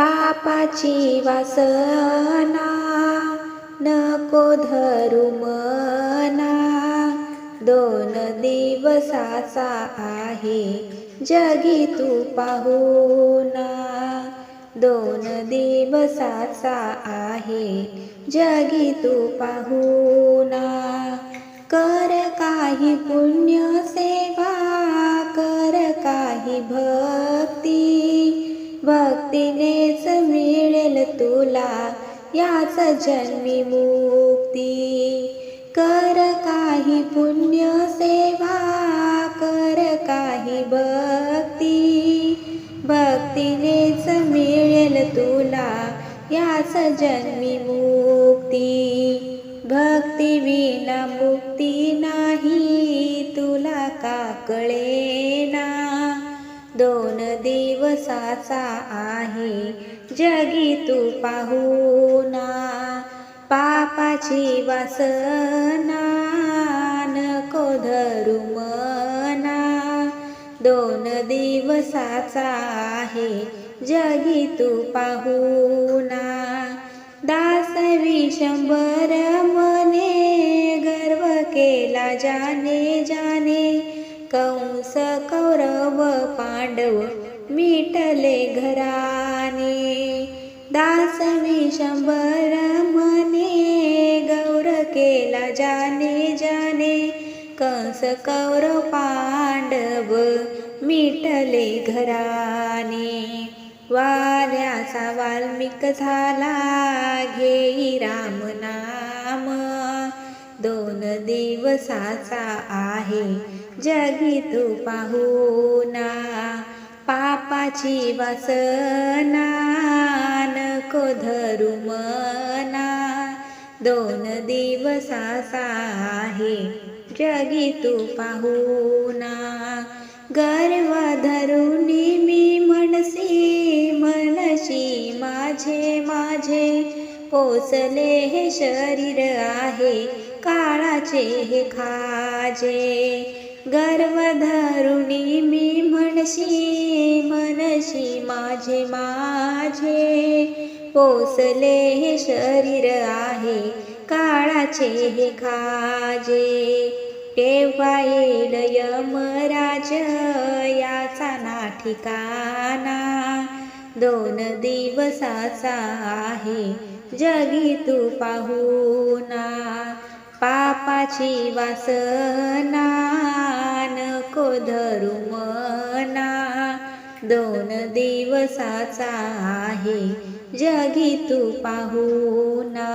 पापाची वासना नको धरू मना. दोन दिवसाचा आहे जगी तू पाहुना. दोन दिवसाचा आहे जगी तू पाहुना. कर काही पुण्य भक्तीनेच मिळेल तुला याच जन्मी मुक्ती. कर काही पुण्य सेवा कर काही भक्ती. भक्तीनेच मिळेल तुला याच जन्मी मुक्ती. भक्ती विना मुक्ती नाही तुला का कळे? दिवसाचा आहे. जगी तू पाहुना पापाची वासना नको धरू मना. दोन दिवसाचा आहे. जगी तू पाहुना दास विशंभर मने गर्व केला जाने जाने. कंस कौरव पांडव मिटले घराने. दास शंभर मने गौर केला जाने जाने. कंस कौरव पांडव मिटले घराने. वाल्याचा वाल्मिक झाला घेई राम नाम. दोन दिवसाचा आहे जगी तू पाहुणा माझी वासना नको धरू मना. दोन दिवसाचा आहे जगी तू पाहुना. गर्व धरून मी म्हणसी मनशी माझे माझे. पोचले हे शरीर आहे काळाचे हे खाजे. गर्व धरुणी मी म्हणशी माझे माझे. पोसले हे शरीर आहे काळाचे हे खाजे. तेव्हा येईल यमराज याचा ना ठिकाणा. दोन दिवसाचा आहे जगी तू पाहुना. पापाची वासना नको धरू मना. दोन दिवसाचा आहे. जगी तू पाहुना.